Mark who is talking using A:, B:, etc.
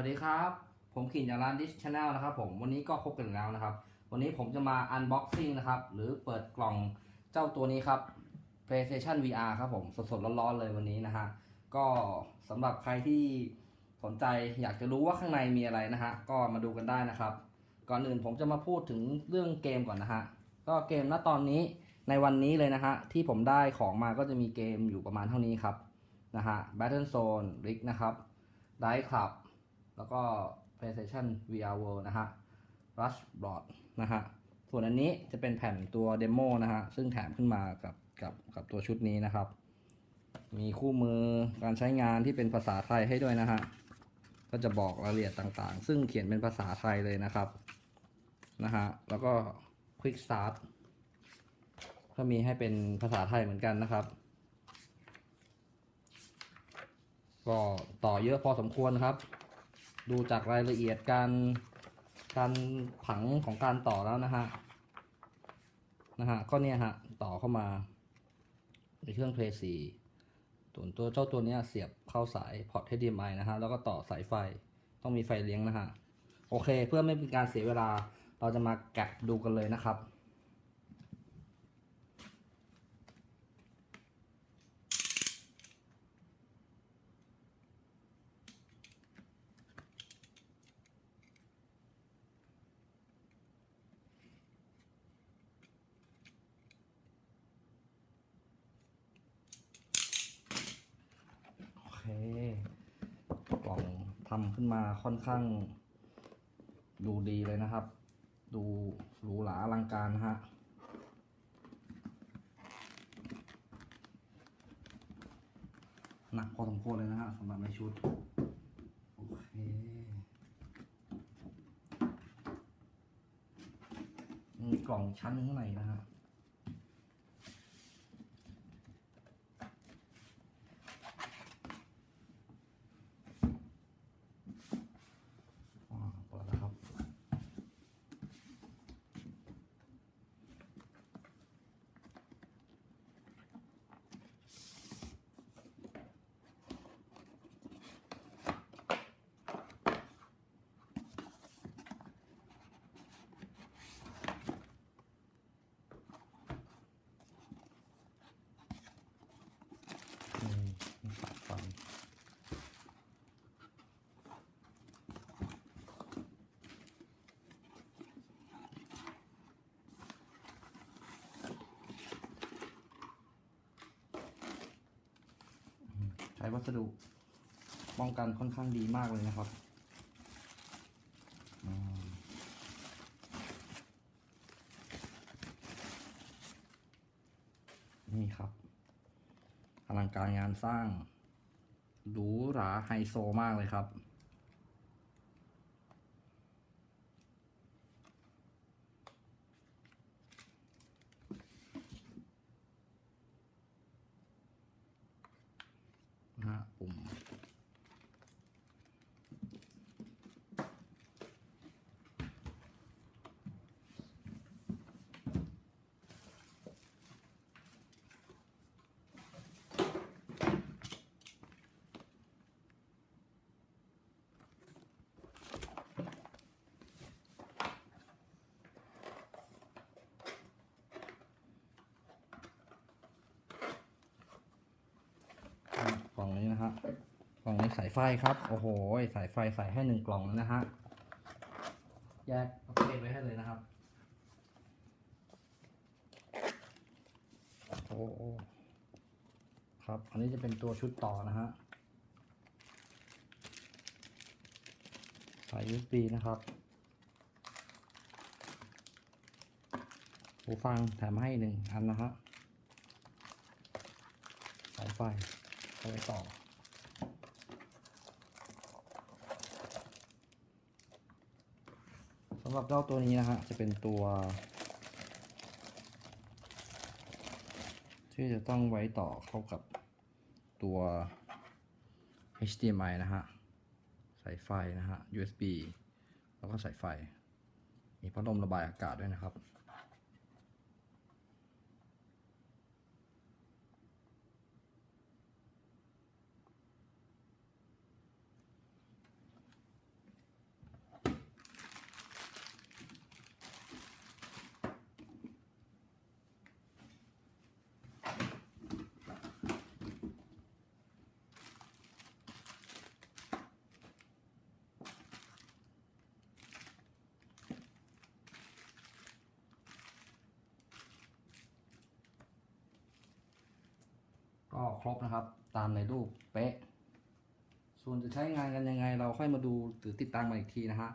A: วัสดีครับ ผมขินจากร้านดิสชาแนลนะครับผมวันนี้ก็พบกันแล้วนะครับ วันนี้ผมจะมาอันบ็อกซิ่งนะครับ หรือเปิดกล่องเจ้าตัวนี้ครับ PlayStation VR ครับผมสดๆร้อนๆเลยวันนี้นะฮะก็สำหรับใครที่สนใจอยากจะรู้ว่าข้างในมีอะไรนะฮะก็มาดูกันได้นะครับ ก่อนอื่นผมจะมาพูดถึงเรื่องเกมก่อนนะฮะก็เกมณตอนนี้ในวันนี้เลยนะฮะที่ผมได้ของมาก็จะมีเกมอยู่ประมาณเท่านี้ครับนะฮะ Battle Zone Rick นะครับ Dice Club แล้วก็ PlayStation VR World นะฮะ Rush Board นะฮะ ส่วนอันนี้จะเป็นแผ่นตัวเดโมนะฮะ ซึ่งแถมขึ้นมากับกับกับตัวชุดนี้นะครับ มีคู่มือการใช้งานที่เป็นภาษาไทยให้ด้วยนะฮะ ก็จะบอกรายละเอียดต่างๆ ซึ่งเขียนเป็นภาษาไทยเลยนะครับ นะฮะ แล้วก็ Quick Start ก็มีให้เป็นภาษาไทยเหมือนกันนะครับ ก็ต่อเยอะพอสมควรครับ ดูจากรายละเอียดการการผังของการต่อแล้วนะฮะนะฮะก็เนี่ยฮะต่อเข้ามาในเครื่อง Play 4ส่วตัวเจ้าตัวเนี้ยเสียบเข้าสายพอร์ต HDMI นะฮะแล้วก็ต่อสายไฟต้องมีไฟเลี้ยงนะฮะโอเคเพื่อไม่เป็นการเสียเวลาเราจะมาแกะดูกันเลยนะครับ โอเค กล่อง ทำขึ้นมาค่อนข้าง ดูดีเลยนะครับ ดูหรูหราอลังการฮะหนักพอสมควรเลยนะฮะสำหรับในชุด โอเคมีกล่องชั้นข้างในนะฮะ อ่าเปิดแล้วครับ นี่มีสายไฟ ใช้ วัสดุป้องกันค่อนข้างดีมากเลยนะครับนี่ครับอลังการงานสร้างหรูหราไฮโซมากเลยครับ นะฮะปุ่มกล่องนี้นะฮะ กล่องนี้สายไฟครับ โอ้โห สายไฟใส่ให้หนึ่งกล่องนะฮะ แยกประเภทไว้ให้เลยนะครับ โอ้โหครับ อันนี้จะเป็นตัวชุดต่อนะฮะ สาย USB นะครับหูฟังแถมให้หนึ่งอันนะฮะสายไฟเอาไว้ต่อำหรับเจ้าตัวนี้นะฮะจะเป็นตัว ที่จะต้องไว้ต่อเข้ากับตัว HDMI นะฮะสายไฟนะฮะ USB แล้วก็สายไฟ มีพัดลมระบายอากาศด้วยนะครับ็ครบนะครับตามในรูปเป๊ะ ส่วนจะใช้งานกันยังไง เราค่อยมาดูหรือติดตามมาอีกทีนะฮะ